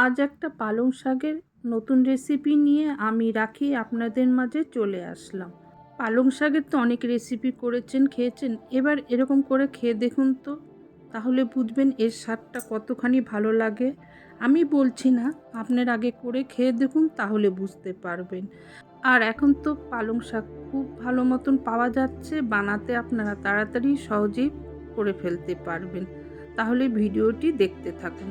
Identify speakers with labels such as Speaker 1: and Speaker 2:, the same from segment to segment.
Speaker 1: আজ একটা পালং শাকের নতুন রেসিপি নিয়ে আমি রাখি আপনাদের মাঝে চলে আসলাম। পালং শাকের তো অনেক রেসিপি করেছেন, খেয়েছেন। এবার এরকম করে খেয়ে দেখুন তো। তাহলে বুঝবেন এর স্বাদটা কতখানি ভালো লাগে। আমি বলছি না, আপনার আগে করে খেয়ে দেখুন, তাহলে বুঝতে পারবেন। আর এখন তো পালং শাক খুব ভালো মতন পাওয়া যাচ্ছে, বানাতে আপনারা তাড়াতাড়ি সহজেই করে ফেলতে পারবেন। তাহলে ভিডিওটি দেখতে থাকুন।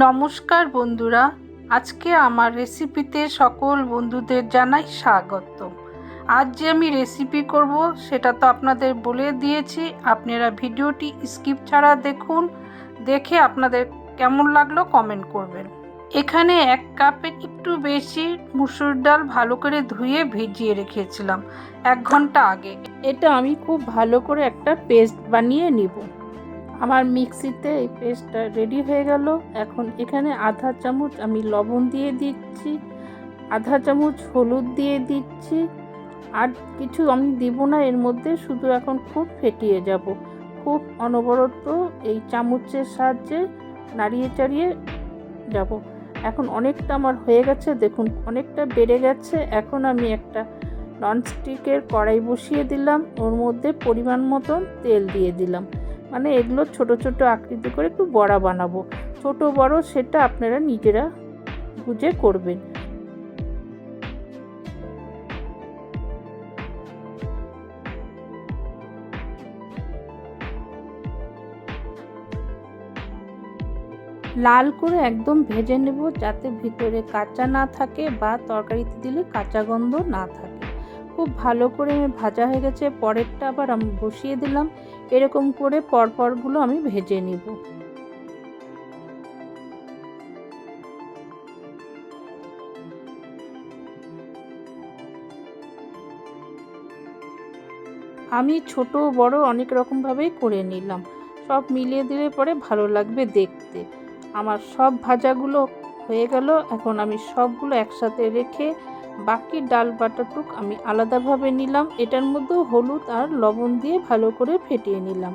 Speaker 1: নমস্কার বন্ধুরা, আজকে আমার রেসিপিতে সকল বন্ধুদের জানাই স্বাগত। আজ যে আমি রেসিপি করব, সেটা তো আপনাদের বলে দিয়েছি, আপনারা ভিডিওটি স্কিপ ছাড়া দেখুন, দেখে আপনাদের কেমন লাগল কমেন্ট করবেন। এখানে এক কাপের একটু বেশি মুসুর ডাল ভালো করে ধুয়ে ভিজিয়ে রেখেছিলাম, এক ঘণ্টা আগে। এটা আমি খুব ভালো করে একটা পেস্ট বানিয়ে নিব। আমার মিক্সিতে এই পেস্টটা রেডি হয়ে গেল। এখন এখানে আধা চামচ আমি লবণ দিয়ে দিচ্ছি, আধা চামচ হলুদ দিয়ে দিচ্ছি। আর কিছু আমি দিব না, এর মধ্যে শুধু এখন খুব ফেটিয়ে যাব। খুব অনবরত এই চামচের সাহায্যে নাড়িয়ে চাড়িয়ে যাব। এখন অনেকটা আমার হয়ে গেছে, দেখুন অনেকটা বেড়ে গেছে। এখন আমি একটা ননস্টিকের কড়াই বসিয়ে দিলাম, ওর মধ্যে পরিমাণ মতন তেল দিয়ে দিলাম। মানে এগুলো ছোট ছোট আকৃতি করে একটু বড়া বানাবো। ছোট, বড় সেটা আপনারা নিজেরা বুঝে করবেন। লাল করে একদম ভেজে নেব যাতে ভিতরে কাঁচা না থাকে বা তরকারিতে দিলে কাঁচা গন্ধ না থাকে। খুব ভালো করে ভাজা হয়ে গেছে, পরেরটা আবার আমি বসিয়ে দিলাম। এরকম করে পরপরগুলো আমি ভেজে নিব। আমি ছোট, বড় অনেক রকমভাবেই করে নিলাম। সব মিলিয়ে দিলে পরে ভালো লাগবে দেখতে। আমার সব ভাজাগুলো হয়ে গেল। এখন আমি সবগুলো একসাথে রেখে বাকি ডাল বাটাটুক আমি আলাদাভাবে নিলাম। এটার মধ্যেও হলুদ আর লবণ দিয়ে ভালো করে ফেটিয়ে নিলাম।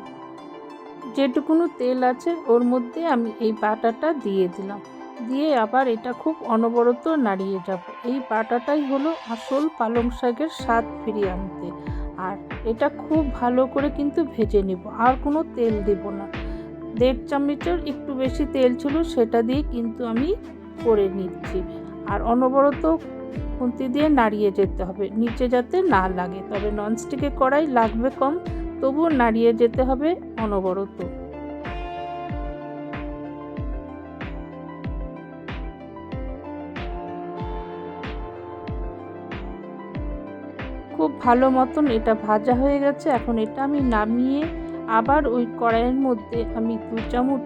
Speaker 1: যেটুকুনো তেল আছে, ওর মধ্যে আমি এই বাটাটা দিয়ে দিলাম। দিয়ে আবার এটা খুব অনবরত নাড়িয়ে যাব। এই বাটাটাই হলো আসল পালং শাকের স্বাদ ফিরিয়ে আনতে। আর এটা খুব ভালো করে কিন্তু ভেজে নিব। আর কোনো তেল দেব না। দেড় চামচের একটু বেশি তেল ছিল, সেটা দিয়ে কিন্তু আমি করে নিচ্ছি। আর অনবরত খুন্তি দিয়ে নাড়িয়ে যেতে হবে। নিচে যাতে না লাগে। তবে ননস্টিকে কড়াই লাগবে কম, তবুও নাড়িয়ে যেতে হবে অনবরত। খুব ভালো মতন এটা ভাজা হয়ে গেছে। এখন এটা আমি নামিয়ে আবার ওই কড়াইয়ের মধ্যে আমি দু চামচ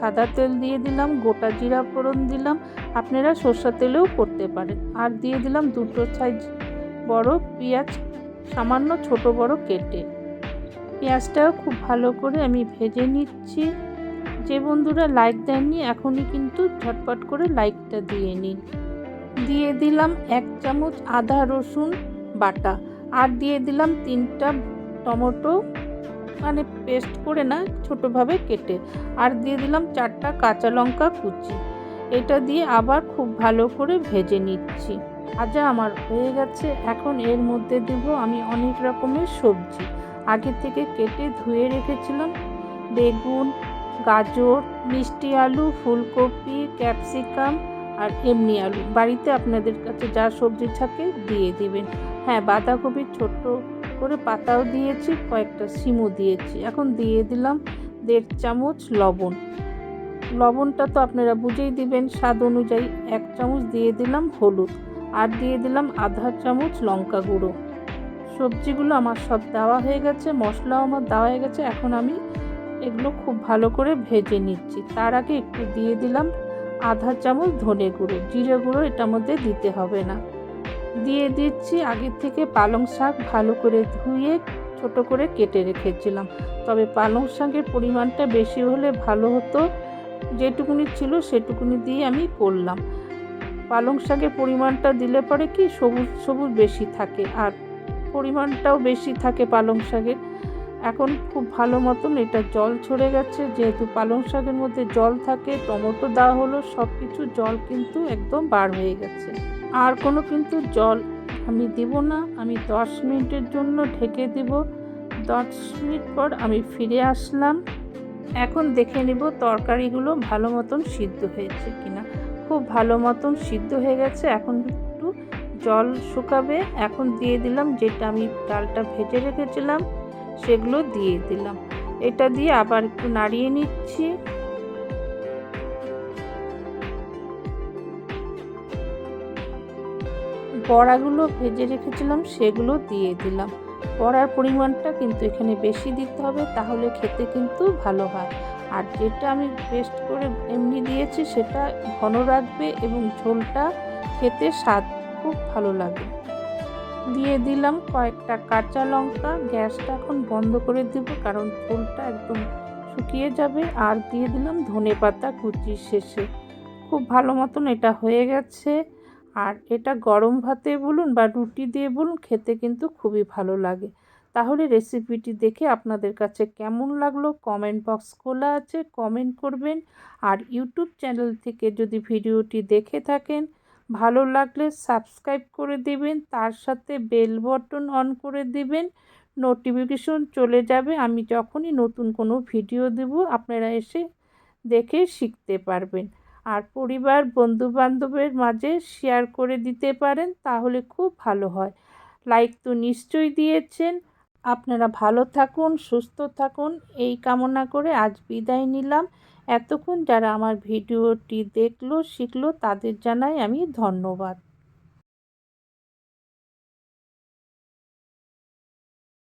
Speaker 1: সাদা তেল দিয়ে দিলাম, গোটা জিরা ফোড়ন দিলাম। আপনারা সর্ষা তেলেও করতে পারেন। আর দিয়ে দিলাম দুটো সাইজ বড় পেঁয়াজ, সামান্য ছোট বড় কেটে। পেঁয়াজটাও খুব ভালো করে আমি ভেজে নিচ্ছি। যে বন্ধুরা লাইক দেননি, এখনই কিন্তু ঝটপট করে লাইকটা দিয়ে নিন। দিয়ে দিলাম এক চামচ আদা রসুন বাটা। আর দিয়ে দিলাম তিনটা টমেটো মানে পেস্ট করে না, ছোটোভাবে কেটে। আর দিয়ে দিলাম চারটা কাঁচা লঙ্কা কুচি। এটা দিয়ে আবার খুব ভালো করে ভেজে নিচ্ছি। ভাজা আমার হয়ে গেছে। এখন এর মধ্যে দেব আমি অনেক রকমের সবজি। আগে থেকে কেটে ধুয়ে রেখেছিলাম। বেগুন, গাজর, মিষ্টি আলু, ফুলকপি, ক্যাপসিকাম আর এমনি আলু। বাড়িতে আপনাদের কাছে যা সবজি থাকে দিয়ে দিবেন। হ্যাঁ বাঁধাকপির ছোট্ট করে পাতাও দিয়েছি, কয়েকটা সিমও দিয়েছি। এখন দিয়ে দিলাম দেড় চামচ লবণ। লবণটা তো আপনারা বুঝেই দিবেন, স্বাদ অনুযায়ী এক চামচ দিয়ে দিলাম হলুদ আর দিয়ে দিলাম আধা চামচ লঙ্কা গুঁড়ো। সবজিগুলো আমার সব দেওয়া হয়ে গেছে, মশলাও আমার দেওয়া হয়ে গেছে, এখন আমি এগুলো খুব ভালো করে ভেজে নিচ্ছি। তার আগে একটু দিয়ে দিলাম আধা চামচ ধনে গুঁড়ো। জিরে গুঁড়ো এটার মধ্যে দিতে হবে না। দিয়ে দিচ্ছি। আগে থেকে পালং শাক ভালো করে ধুয়ে ছোট করে কেটে রেখেছিলাম। তবে পালং শাকের পরিমাণটা বেশি হলে ভালো হতো। যেটুকুনি ছিল সেটুকুনি দিয়ে আমি করলাম। পালং শাকের পরিমাণটা দিলে পরে কি সবুজ সবুজ বেশি থাকে আর পরিমাণটাও বেশি থাকে পালং শাকের। এখন খুব ভালো মতন এটা জল ছড়ে গেছে। যেহেতু পালং শাকের মধ্যে জল থাকে, টমেটো দেওয়া হলো সব কিছু জল কিন্তু একদম বার হয়ে গেছে। আর কোনো কিন্তু জল আমি দেব না, আমি দশ মিনিটের জন্য ঢেকে দেব। দশ মিনিট পর আমি ফিরে আসলাম। এখন দেখে নেব তরকারিগুলো ভালো মতন সিদ্ধ হয়েছে কিনা। খুব ভালো মতন সিদ্ধ হয়ে গেছে, এখন একটু জল শুকাবে। এখন দিয়ে দিলাম যেটা আমি ডালটা ভেজে রেখেছিলাম, সেগুলো দিয়ে দিলাম। এটা দিয়ে আবার একটু নাড়িয়ে নিচ্ছি। বড়াগুলো ভেজে রেখেছিলাম, সেগুলো দিয়ে দিলাম। বড়ার পরিমাণটা কিন্তু এখানে বেশি দিতে হবে, তাহলে খেতে কিন্তু ভালো হয়। আর যেটা আমি পেস্ট করে এমনি দিয়েছি, সেটা ঘন রাখবে এবং ঝোলটা খেতে স্বাদ খুব ভালো লাগে। দিয়ে দিলাম কয়েকটা কাঁচা লঙ্কা, গ্যাসটা এখন বন্ধ করে দেব, কারণ ঝোলটা একদম শুকিয়ে যাবে। আর দিয়ে দিলাম ধনে পাতা কুচি শেষে। খুব ভালো মতন এটা হয়ে গেছে। আর এটা গরম ভাতে বলুন বা রুটি দিয়ে বলুন, খেতে কিন্তু খুবই ভালো লাগে। তাহলে রেসিপিটি দেখে আপনাদের কাছে কেমন লাগল কমেন্ট বক্স খোলা আছে কমেন্ট করবেন। আর ইউটিউব চ্যানেল থেকে যদি ভিডিওটি দেখে থাকেন, ভালো লাগলে সাবস্ক্রাইব করে দেবেন, তার সাথে বেল বটন অন করে দেবেন। নোটিফিকেশন চলে যাবে, আমি যখনই নতুন কোনো ভিডিও দেব, আপনারা এসে দেখে শিখতে পারবেন। আর পরিবার, বন্ধুবান্ধবের মাঝে শেয়ার করে দিতে পারেন, তাহলে খুব ভালো হয়। লাইক তো নিশ্চয়ই দিয়েছেন। আপনারা ভালো থাকুন, সুস্থ থাকুন। এই কামনা করে আজ বিদায় নিলাম। এতক্ষণ যারা আমার ভিডিওটি দেখল, শিখলো, তাদের জানাই আমি ধন্যবাদ।